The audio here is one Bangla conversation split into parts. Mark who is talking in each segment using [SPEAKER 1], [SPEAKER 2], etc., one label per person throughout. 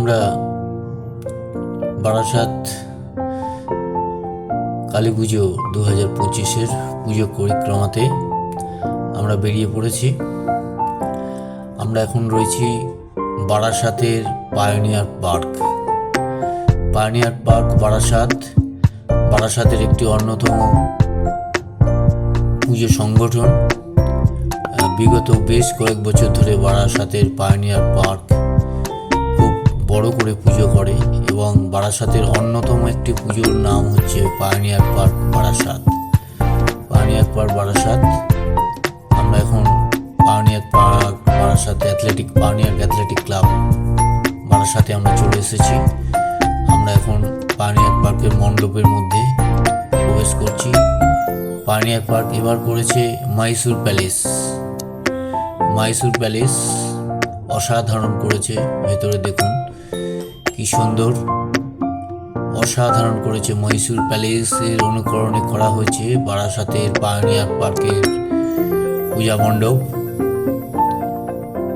[SPEAKER 1] আমরা বারাসাত কালী পুজো দু হাজার পঁচিশের পুজো পরিক্রমাতে আমরা বেরিয়ে পড়েছি। আমরা এখন রয়েছি বারাসাতের pioneer park pioneer park Barasat. বারাসাতের একটি অন্যতম পুজো সংগঠন। বিগত বেশ কয়েক বছর ধরে বারাসাতের পায়োনিয়ার পার্ক বড় করে পুজো করে এবং বারাসাতের অন্যতম একটি পুজোর নাম হচ্ছে pioneer park Barasat. Pioneer park Barasat. আমরা এখন pioneer park Barasat athletic pioneer athletic club বারাসাতে আমরা চলে এসেছি। আমরা এখন পায়োনিয়ার পার্কের মণ্ডপের মধ্যে প্রবেশ করছি। পায়োনিয়ার পার্ক এবার করেছে মাইসুর প্যালেস। মাইসুর প্যালেস অসাধারণ করেছে। ভেতরে দেখুন কি সুন্দর? অসাধারণ করেছে মহীশূর প্যালেসের অনুকরণে করা হয়েছে বারাসাতের পায়োনিয়ার পার্কের পূজা মণ্ডপ।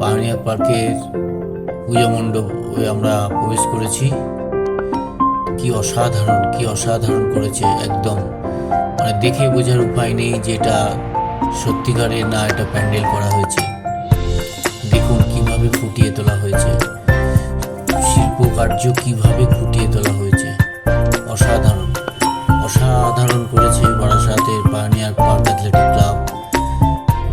[SPEAKER 1] পায়োনিয়ার পার্কের পূজা মণ্ডপে আমরা প্রবেশ করেছি। কি অসাধারণ কি অসাধারণ করেছে একদম। মানে দেখে বোঝার উপায় নেই যে এটা সত্যিকারের না, এটা প্যান্ডেল করা হয়েছে। শিল্পকার্য কীভাবে ফুটিয়ে তোলা হয়েছে? অসাধারণ। অসাধারণ করেছে বারাসাতের pioneer park athletic club.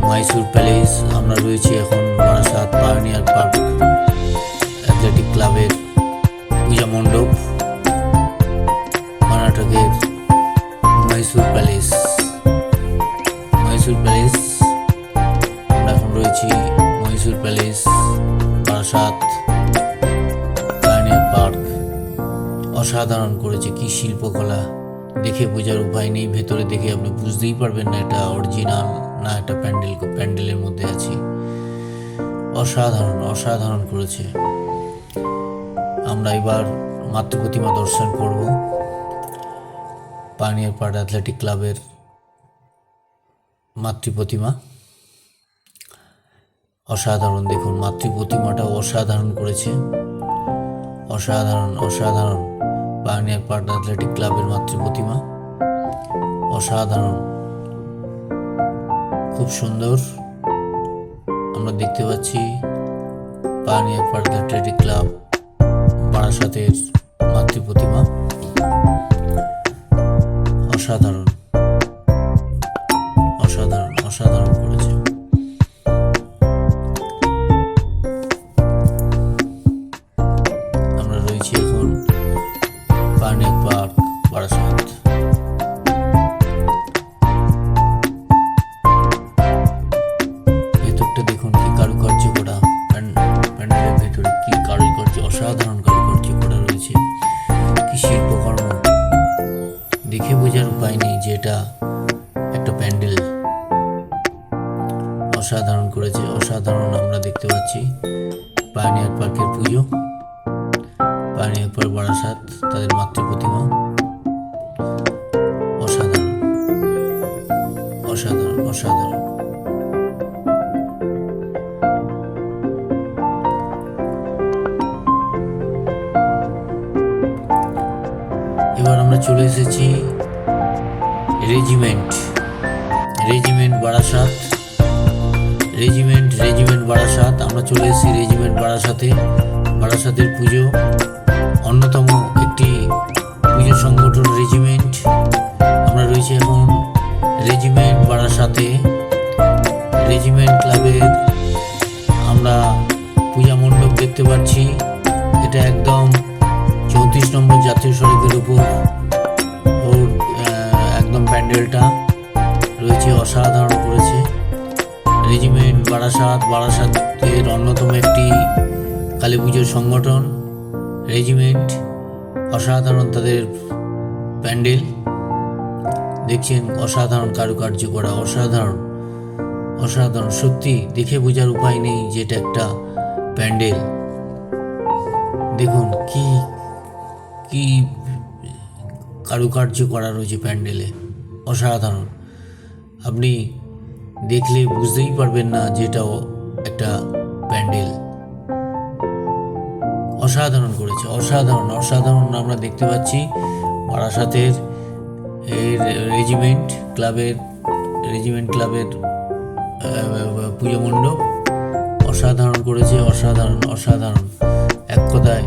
[SPEAKER 1] Mysore palace, আমরা রয়েছি এখন বারাসাত পানিয়ার পার্ক। দেখে বোঝার উপায় নেই, ভেতরে দেখে আপনি বুঝতেই পারবেন না এটা অরিজিনাল না এটা প্যান্ডেল, প্যান্ডেলের মধ্যে আছি। অসাধারণ অসাধারণ করেছে। আমরা এবার মাতৃ প্রতিমা দর্শন করব। পাড় অ্যাথলেটিক ক্লাবের মাতৃ প্রতিমা। অসাধারণ, দেখুন, মাতৃ প্রতিমাটা অসাধারণ করেছে। অসাধারণ অসাধারণ। পানিয়ার পার্ট অ্যাথলেটিক ক্লাবের মাতৃ প্রতিমা। অসাধারণ। খুব সুন্দর। আমরা দেখতে পাচ্ছি পানিয়া পার্ট অ্যাথলেটিক ক্লাব বারাসাতের মাতৃ প্রতিমা। অসাধারণ। তাদের মাতৃ প্রতিমা। অসাধারণ। অসাধারণ অসাধারণ। এবার আমরা চলে এসেছি regiment. Regiment Barasat. Regiment regiment Barasat. আমরা চলে এসেছি রেজিমেন্ট বারাসাতে। বারাসাতের পুজো অন্যতম সংগঠন রেজিমেন্ট আমরা রয়েছি এখন রেজিমেন্ট বারাসাতে রেজিমেন্ট ক্লাবের আমরা পূজা মণ্ডপ দেখতে পাচ্ছি। এটা একদম চৌত্রিশ নম্বর জাতীয় সড়কের উপর। ওর একদম প্যান্ডেলটা রয়েছে, অসাধারণ করেছে। রেজিমেন্ট বারাসাত, বারাসাতের অন্যতম একটি কালী পুজোর সংগঠন। রেজিমেন্ট অসাধারণ তাদের প্যান্ডেল। দেখছেন অসাধারণ কারুকার্য করা, অসাধারণ অসাধারণ সত্যি দেখে বোঝার উপায় নেই যে এটা একটা প্যান্ডেল। দেখুন কি কি কারুকার্য করা রয়েছে প্যান্ডেলে, অসাধারণ। আপনি দেখলে বুঝতেই পারবেন না যে এটাও একটা প্যান্ডেল। অসাধারণ করেছে, অসাধারণ অসাধারণ আমরা দেখতে পাচ্ছি। বারাসাতের রেজিমেন্ট ক্লাবের রেজিমেন্ট ক্লাবের পুজো মণ্ডপ অসাধারণ করেছে, অসাধারণ অসাধারণ। এক কথায়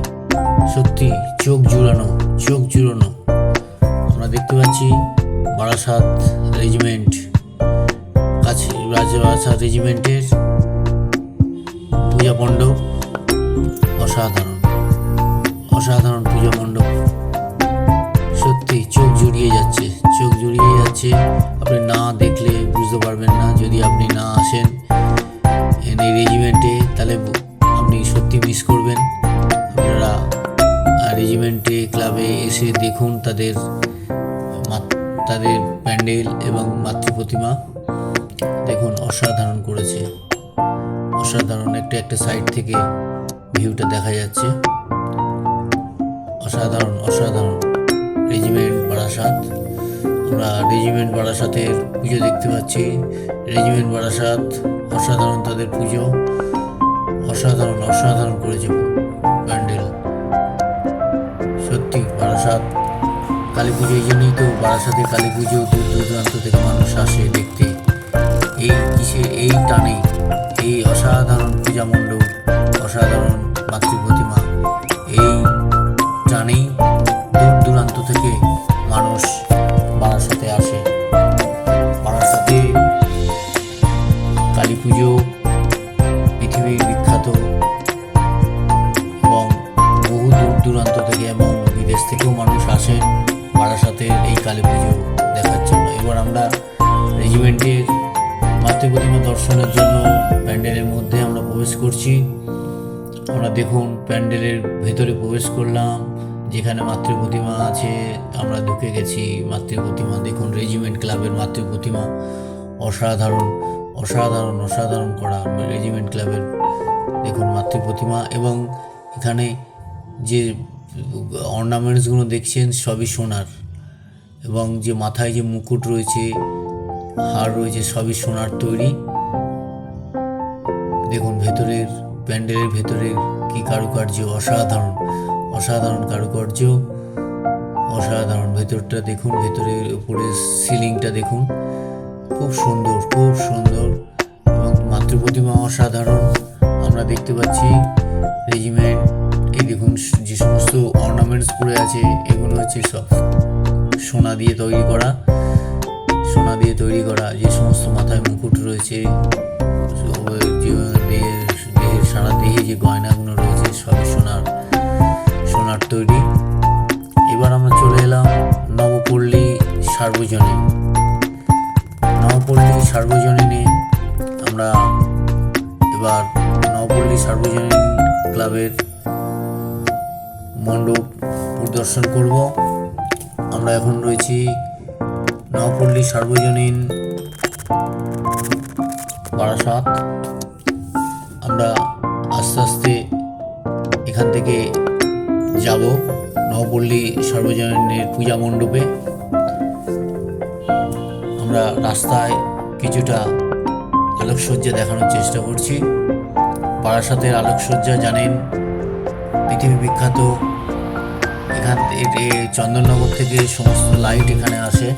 [SPEAKER 1] সত্যি চোখ জুড়ানো চোখ জুড়ানো। আমরা দেখতে পাচ্ছি বারাসাত রেজিমেন্ট কাছে রাজবাসাত রেজিমেন্টের পূজা মণ্ডপ। অসাধারণ অসাধারণ পূজা মণ্ডপ। জুড়িয়ে যাচ্ছে, চোখ জুড়িয়ে যাচ্ছে। আপনি না দেখলে বুঝতে পারবেন না, যদি আপনি না আসেন এই রেজিমেন্টে তাহলে আপনি সত্যি মিস করবেন। আপনারা রেজিমেন্টে ক্লাবে এসে দেখুন তাদের তাদের প্যান্ডেল এবং মাতৃ প্রতিমা। দেখুন, অসাধারণ করেছে। অসাধারণ একটা একটা সাইড থেকে ভিউটা দেখা যাচ্ছে। অসাধারণ অসাধারণ। রেজিমেন্ট বারাসাত আমরা রেজিমেন্ট বারাসাতের পুজো দেখতে পাচ্ছি। রেজিমেন্ট বারাসাত অসাধারণ তাদের পুজো, অসাধারণ অসাধারণ করেছে প্যান্ডেল। সত্যি বারাসাত কালী পুজো এই জন্যই তো বারাসাতে কালী পুজো দূর দূরান্ত থেকে মানুষ আসে দেখতে। এই কিসে এই টানে এই অসাধারণ পূজা মণ্ডপ অসাধারণ মাতৃ দেখুন, প্যান্ডেলের ভেতরে প্রবেশ করলাম, যেখানে মাতৃ প্রতিমা আছে, আমরা ঢুকে গেছি। মাতৃ প্রতিমা দেখুন রেজিমেন্ট ক্লাবের মাতৃ প্রতিমা অসাধারণ অসাধারণ অসাধারণ করা রেজিমেন্ট ক্লাবের দেখুন মাতৃ প্রতিমা এবং এখানে যে অর্নামেন্টসগুলো দেখছেন, সবই সোনার। এবং যে মাথায় যে মুকুট রয়েছে, হার রয়েছে, সবই সোনার তৈরি। দেখুন, ভেতরের, প্যান্ডেলের ভেতরের কি কারুকার্য? অসাধারণ। অসাধারণ কারুকার্য। অসাধারণ। ভেতরটা দেখুন, ভেতরের উপরে সিলিংটা দেখুন। খুব সুন্দর খুব সুন্দর। এবং মাতৃ প্রতিমা অসাধারণ। আমরা দেখতে পাচ্ছি রেজিমেন্ট। এই দেখুন, যে সমস্ত অর্নামেন্টস পড়ে আছে, এগুলো হচ্ছে সব সোনা দিয়ে তৈরি করা। সোনা দিয়ে তৈরি করা। যে সমস্ত মাথায় মুকুট রয়েছে সারা দেহে যে গয়নাগুলো সার্বজনীন। নবপল্লী সার্বজনীনে আমরা এবার নবপল্লী সার্বজনীন ক্লাবের মণ্ডপ পরিদর্শন করব। আমরা এখন রয়েছি নবপল্লী সার্বজনীন বারাসাত আমরা আস্তে আস্তে এখান থেকে যাব নবপল্লী সার্বজনীনের পূজা মণ্ডপে। আমরা রাস্তায় কিছুটা আলোকসজ্জা দেখানোর চেষ্টা করছি। বারাসাতের আলোকসজ্জা, জানেন, পৃথিবী বিখ্যাত। এখান চন্দননগর থেকে সমস্ত লাইট এখানে আসে।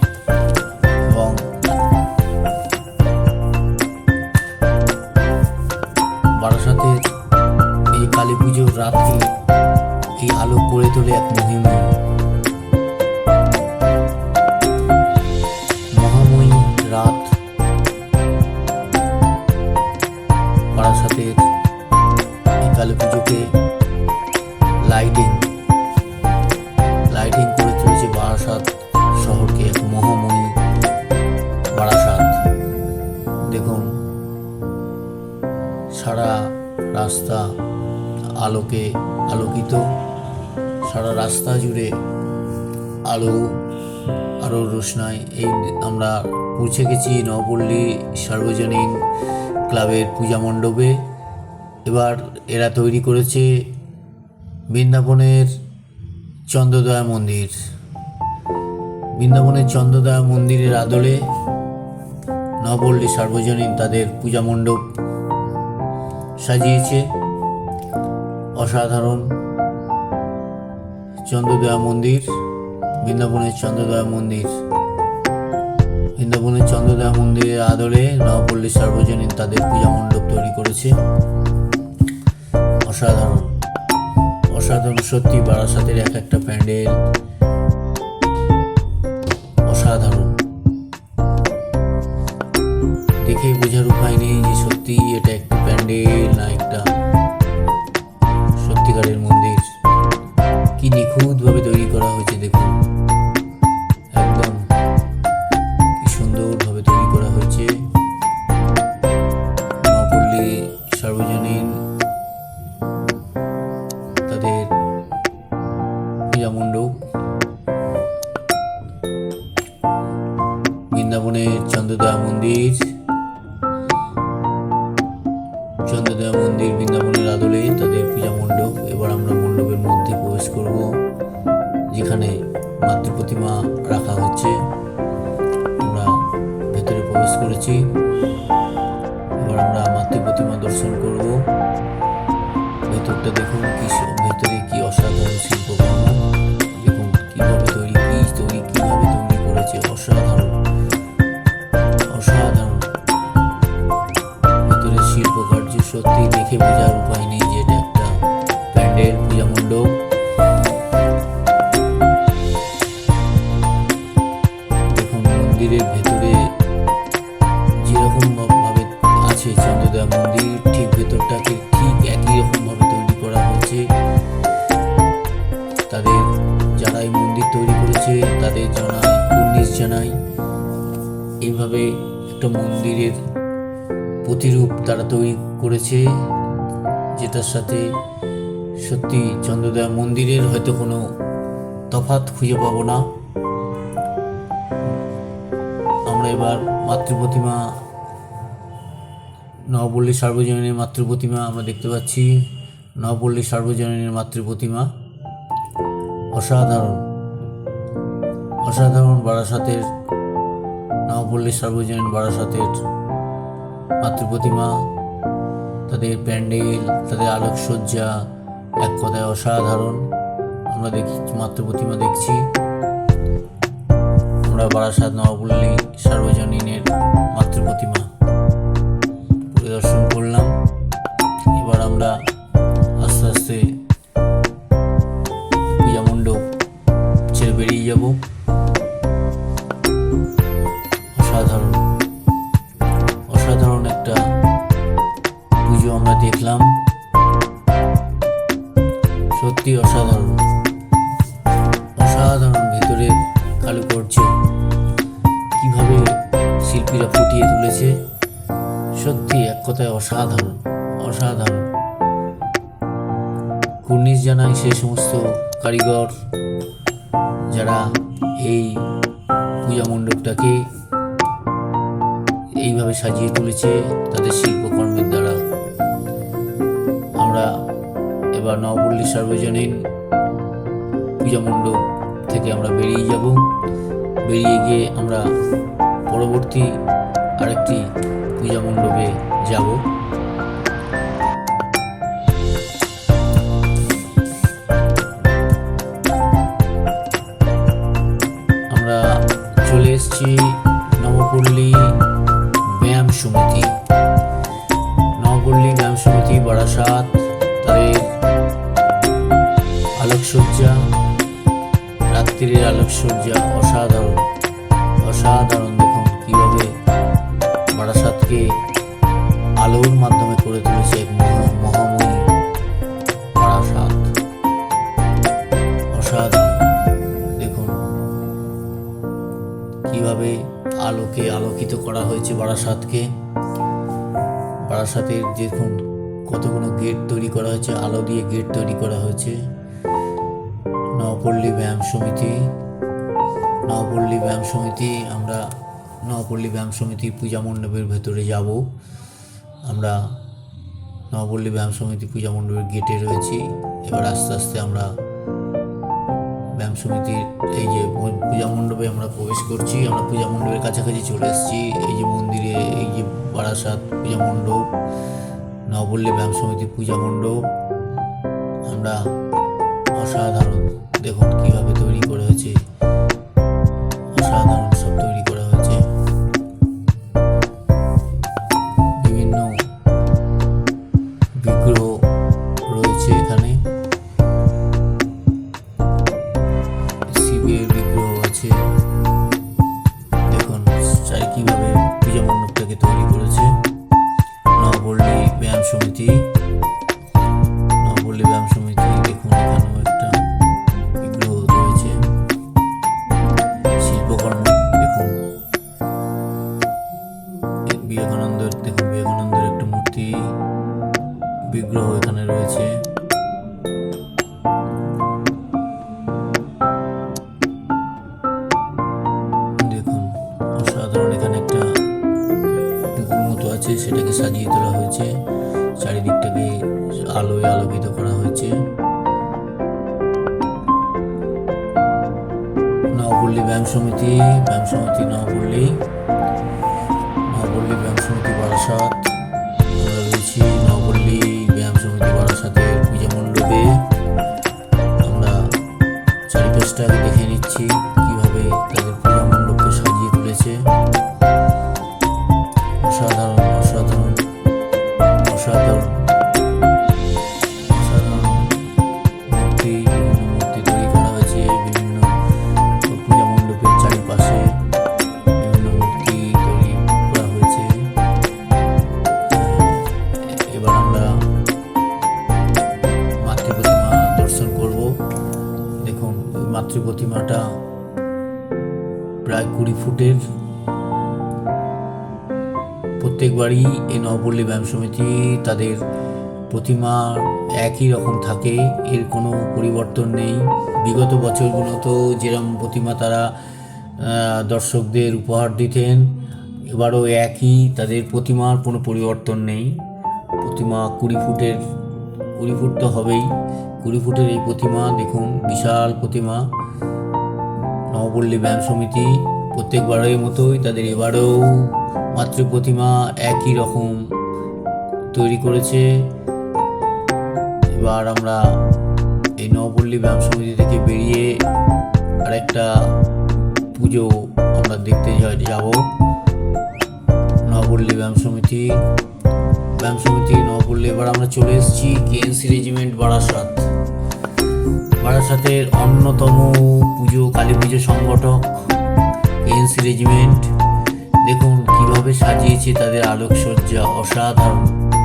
[SPEAKER 1] পৌঁছে গেছি নবপল্লী সার্বজনীন ক্লাবের পূজা মণ্ডপে। এবার এরা তৈরি করেছে বৃন্দাবনের চন্দ্রদয়া মন্দির। বৃন্দাবনের চন্দ্রদয়া মন্দিরের আদলে নবপল্লী সার্বজনীন তাদের পূজা মণ্ডপ সাজিয়েছে। অসাধারণ চন্দ্রদয়া মন্দির, বৃন্দাবনের চন্দ্রদয়া মন্দির। বৃন্দাবনের চন্দ্রদা মন্দিরের আদরে নবপল্লী সার্বজনীন তাদের পূজা মণ্ডপ তৈরি করেছে। অসাধারণ। অসাধারণ সত্যি বারাসাতের এক একটা প্যান্ডেল সার্বজনীন মন্দিরের ভেতরে যেরকম ভাবে আছে চন্দ্রদয়া মন্দির, ঠিক ভেতরটাকে ঠিক একই রকম ভাবে তৈরি করা হয়েছে। তাদের যারা এই মন্দির তৈরি করেছে, তাদের জানাই কুর্নিশ জানাই এইভাবে একটা মন্দিরের প্রতিরূপ তারা তৈরি করেছে, যেটার সাথে সত্যি চন্দ্রদয়া মন্দিরের হয়তো কোনো তফাৎ খুঁজে পাবো না। এবার মাতৃ প্রতিমা নবপল্লী সার্বজনীনের মাতৃ প্রতিমা আমরা দেখতে পাচ্ছি। নবপল্লী সার্বজনীনের মাতৃ প্রতিমা অসাধারণ। অসাধারণ বারাসাতের, নবপল্লী সার্বজনীন বারাসাতের মাতৃ প্রতিমা তাদের প্যান্ডেল, তাদের আলোকসজ্জা এক কথায় অসাধারণ। আমরা দেখি মাতৃ প্রতিমা দেখছি। বারাসাত নবপল্লী সার্বজনীনের এইভাবে সাজিয়ে তুলেছে তাদের শিল্পকর্মের দ্বারা। আমরা এবার নবপল্লী সার্বজনীন পূজা মণ্ডপ থেকে আমরা বেরিয়ে যাব। বেরিয়ে গিয়ে আমরা পরবর্তী আরেকটি পূজা মণ্ডপে যাব। আলোকে আলোকিত করা হয়েছে বারাসাতকে? বারাসাতের দেখুন কতগুলো গেট তৈরি করা হয়েছে, আলো দিয়ে গেট তৈরি করা হয়েছে। নবপল্লী ব্যায়াম সমিতি, নবপল্লী ব্যায়াম সমিতি, আমরা নবপল্লী ব্যায়াম সমিতি পূজা মণ্ডপের ভেতরে যাব। আমরা নবপল্লী ব্যায়াম সমিতি পূজা মণ্ডপের গেটে রয়েছি। এবার আস্তে আস্তে আমরা সমিতির এই যে পূজা মণ্ডপে আমরা প্রবেশ করছি, আমরা পূজা মণ্ডপের কাছাকাছি চলে এসেছি। এই যে মন্দিরে, এই যে বারাসাত পূজা মণ্ডপ নবল্লী ব্যায়াম সমিতির পূজা মণ্ডপ। আমরা অসাধারণ, দেখুন কীভাবে নবপল্লী ব্যায়াম সমিতি ব্যায়াম সমিতি নবপল্লী নবপল্লী ব্যায়াম সমিতি বারাসাত। আমরা রয়েছি নবপল্লী ব্যায়াম সমিতি বারাসাতের পূজা মণ্ডপে। আমরা চারিপাশটা দেখে নিচ্ছি। নবপল্লী ব্যায়াম সমিতি, তাদের প্রতিমা একই রকম থাকে, এর কোনো পরিবর্তন নেই। বিগত বছরগুলোতেও যেরকম প্রতিমা তারা দর্শকদের উপহার দিতেন, এবারও একই তাদের প্রতিমার কোনো পরিবর্তন নেই। প্রতিমা কুড়ি ফুটের, কুড়ি ফুট তো হবেই। কুড়ি ফুটের এই প্রতিমা, দেখুন, বিশাল প্রতিমা। নবপল্লী ব্যায়াম সমিতি প্রত্যেকবারের মতোই তাদের এবারেও মাতৃ প্রতিমা একই রকম তৈরি করেছে। এবার আমরা এই নবপল্লী ব্যায়াম সমিতি থেকে বেরিয়ে আরেকটা পুজো আমরা দেখতে যাব। নবপল্লী ব্যায়াম সমিতি। ব্যায়াম সমিতি, নবপল্লী, এবার আমরা চলে এসেছি কেএনসি রেজিমেন্ট বারাসাত। বারাসাতের অন্যতম পুজো, কালী পুজো সংগঠক এনসি রেজিমেন্ট। দেখুন কীভাবে সাজিয়েছে তাদের আলোকসজ্জা, অসাধারণ।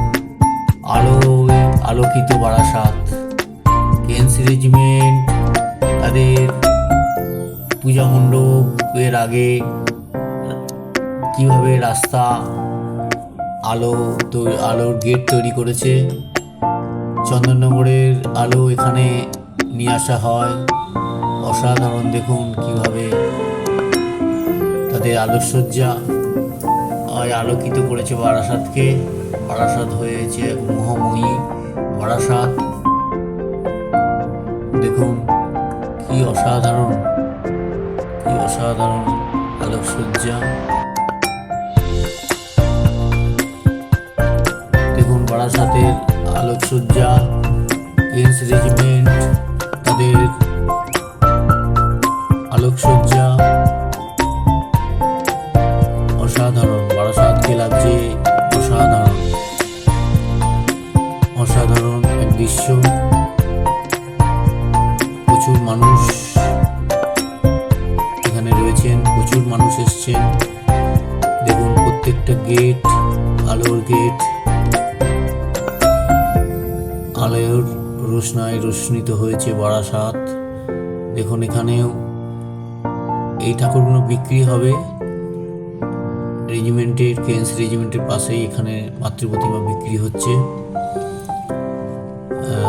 [SPEAKER 1] আলোয় আলোকিত বারাসাত। এনসি রেজিমেন্ট তাদের পূজা মণ্ডপের আগে কীভাবে রাস্তা, আলো আলোর গেট তৈরি করেছে। চন্দননগরের আলো এখানে নিয়ে আসা হয়। অসাধারণ দেখুন কীভাবে তাদের আলোকসজ্জা আলোকিত করেছে বারাসাতকে। বারাসাত হয়েছে মোহময়ী বারাসাত দেখুন, কি অসাধারণ কি অসাধারণ আলোকসজ্জা। দেখুন বারাসাতের আলোকসজ্জা প্রিন্স রেজিমেন্ট তাদের আলোকসজ্জা। রোশনায় রোশনিত হয়েছে বারাসাত দেখুন এখানেও এই ঠাকুরগুলো বিক্রি হবে। রেজিমেন্টের, কেন্স রেজিমেন্টের পাশেই এখানে মাতৃ প্রতিমা বিক্রি হচ্ছে।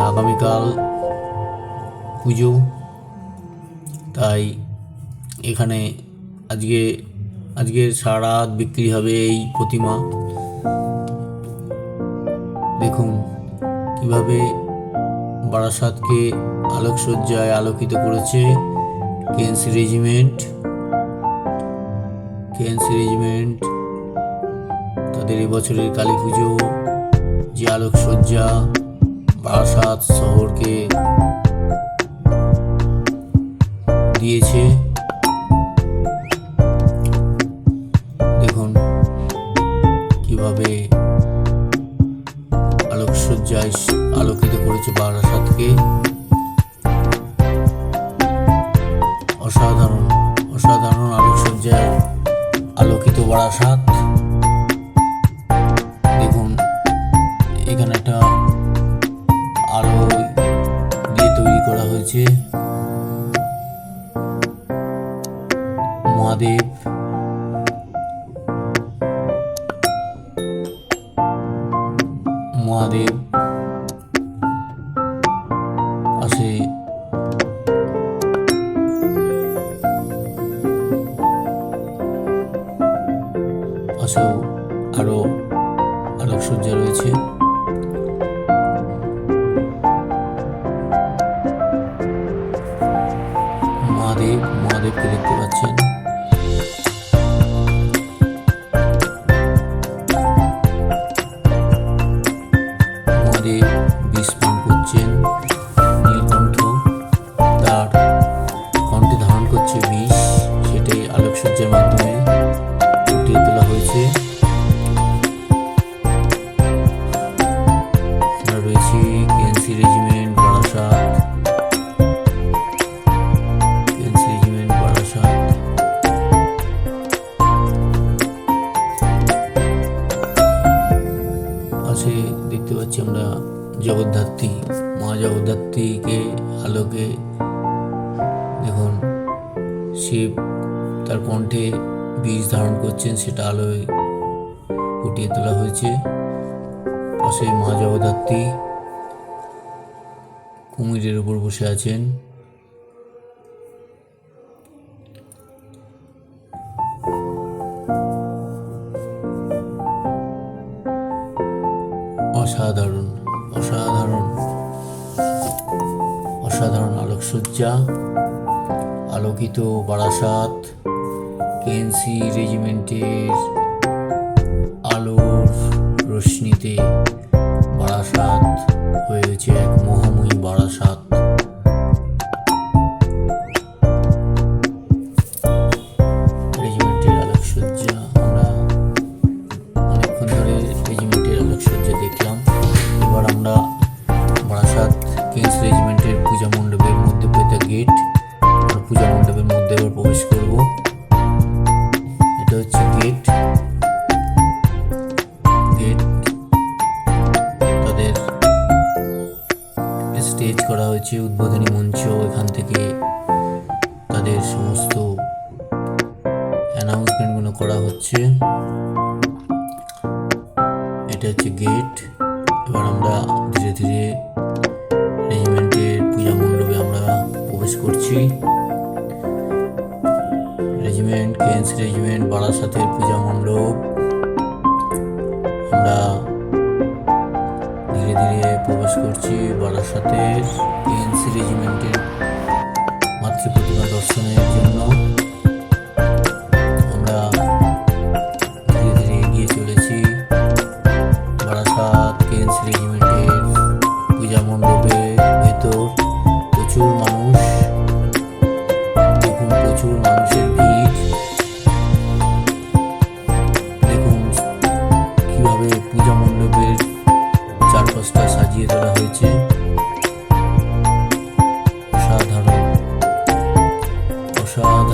[SPEAKER 1] আগামীকাল পুজো। তাই এখানে আজকে আজকে সারা বিক্রি হবে এই প্রতিমা। দেখুন কীভাবে বারাসাতকে আলোকসজ্জায় আলোকিত করেছে কেন্স রেজিমেন্ট। কেন্স রেজিমেন্ট তাদের এবছরের কালী পুজো, যে আলোকসজ্জা বারাসাত শহরকে দিয়েছে। হয়েছে মহাদেব। মহাদেব। বসে আছেন অসাধারণ অসাধারণ অসাধারণ আলোকসজ্জা আলোকিত বারাসাত কেএনসি রেজিমেন্টের গেট এবার আমরা ধীরে ধীরে রেজিমেন্টের পূজা মণ্ডপে আমরা প্রবেশ করছি। রেজিমেন্ট কেন্স রেজিমেন্ট বারাসাতের পূজা মণ্ডপ। আমরা ধীরে ধীরে প্রবেশ করছি বারাসাতের কেন্স রেজিমেন্টের মাতৃ প্রতিমা দর্শনের জন্য।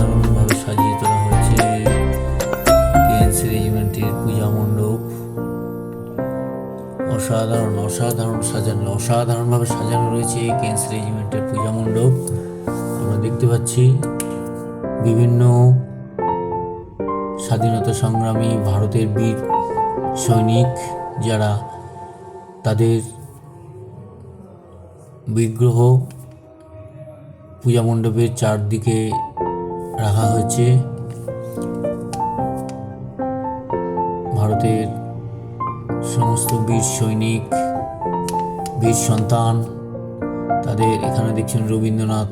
[SPEAKER 1] অসাধারণভাবে সাজিয়ে তোলা হয়েছে। কেএনসি রেজিমেন্টের পূজা মণ্ডপ। অসাধারণ অসাধারণ সাজানো, অসাধারণভাবে সাজানো রয়েছে কেন্স রেজিমেন্টের পূজা মণ্ডপ। আমরা দেখতে পাচ্ছি বিভিন্ন স্বাধীনতা সংগ্রামী ভারতের বীর সৈনিক যারা তাদের বিগ্রহ পূজা মণ্ডপের চারদিকে রাখা হয়েছে। ভারতের সমস্ত বীর সৈনিক, বীর সন্তান, তাদের এখানে দেখছেন রবীন্দ্রনাথ,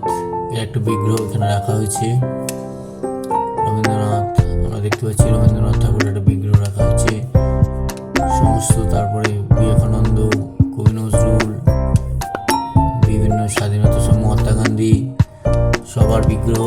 [SPEAKER 1] এর একটা বিগ্রহ এখানে রাখা হয়েছে। রবীন্দ্রনাথ, আমরা দেখতে পাচ্ছি রবীন্দ্রনাথ ঠাকুরের একটা বিগ্রহ রাখা হয়েছে। সমস্ত তারপরে বিবেকানন্দ, কবি নজরুল, বিভিন্ন স্বাধীনতা মহাত্মা গান্ধী, সবার বিগ্রহ।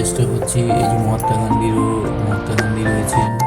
[SPEAKER 1] চেষ্টা করছি এই যে মহাত্মা গান্ধীরও মহাত্মা গান্ধী রয়েছেন।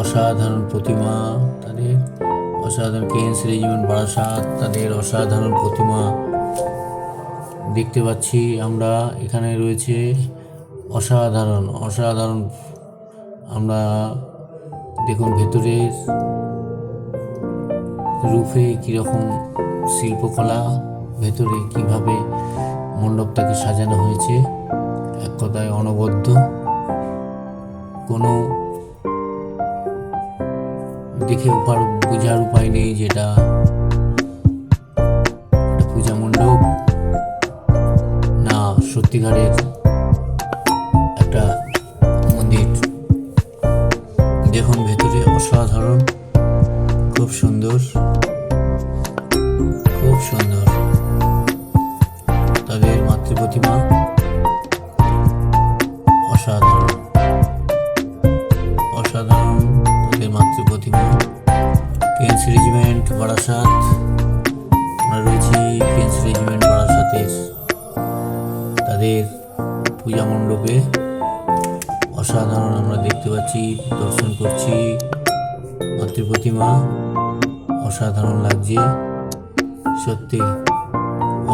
[SPEAKER 1] অসাধারণ প্রতিমা তাদের। অসাধারণ কেএনস রেজিমেন্ট বারাসাত তাদের অসাধারণ প্রতিমা। দেখতে পাচ্ছি আমরা এখানে রয়েছে অসাধারণ অসাধারণ। আমরা দেখুন ভেতরের রূপে কীরকম শিল্পকলা, ভেতরে কীভাবে মণ্ডপটাকে সাজানো হয়েছে, এক কথায় অনবদ্য। কোনো দেখে উপার বোঝার উপায় নেই যেটা পূজা মণ্ডপ, না সত্যিকারের একটা মন্দির। দেখুন ভেতরে অসাধারণ, খুব সুন্দর খুব সুন্দর। তাদের মাতৃ প্রতিমা অসাধারণ। বারাসাত। আমরা রয়েছি কেএনসি রেজিমেন্ট বারাসাতের তাদের পূজা মণ্ডপে। অসাধারণ আমরা দেখতে পাচ্ছি, দর্শন করছি। মাতৃ প্রতিমা অসাধারণ লাগছে। সত্যি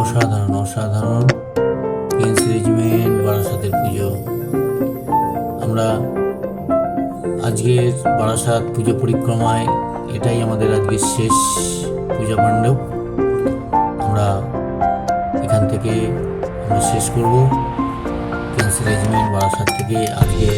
[SPEAKER 1] অসাধারণ অসাধারণ কেএনসি রেজিমেন্ট বারাসাতের পুজো। আমরা আজকের বারাসাত পুজো পরিক্রমায় এটাই আমাদের আজকে শেষ পূজা মণ্ডপ। আমরা এখান থেকে আমরা শেষ করব। কেএনসি রেজিমেন্ট বারাসাত থেকে আজকে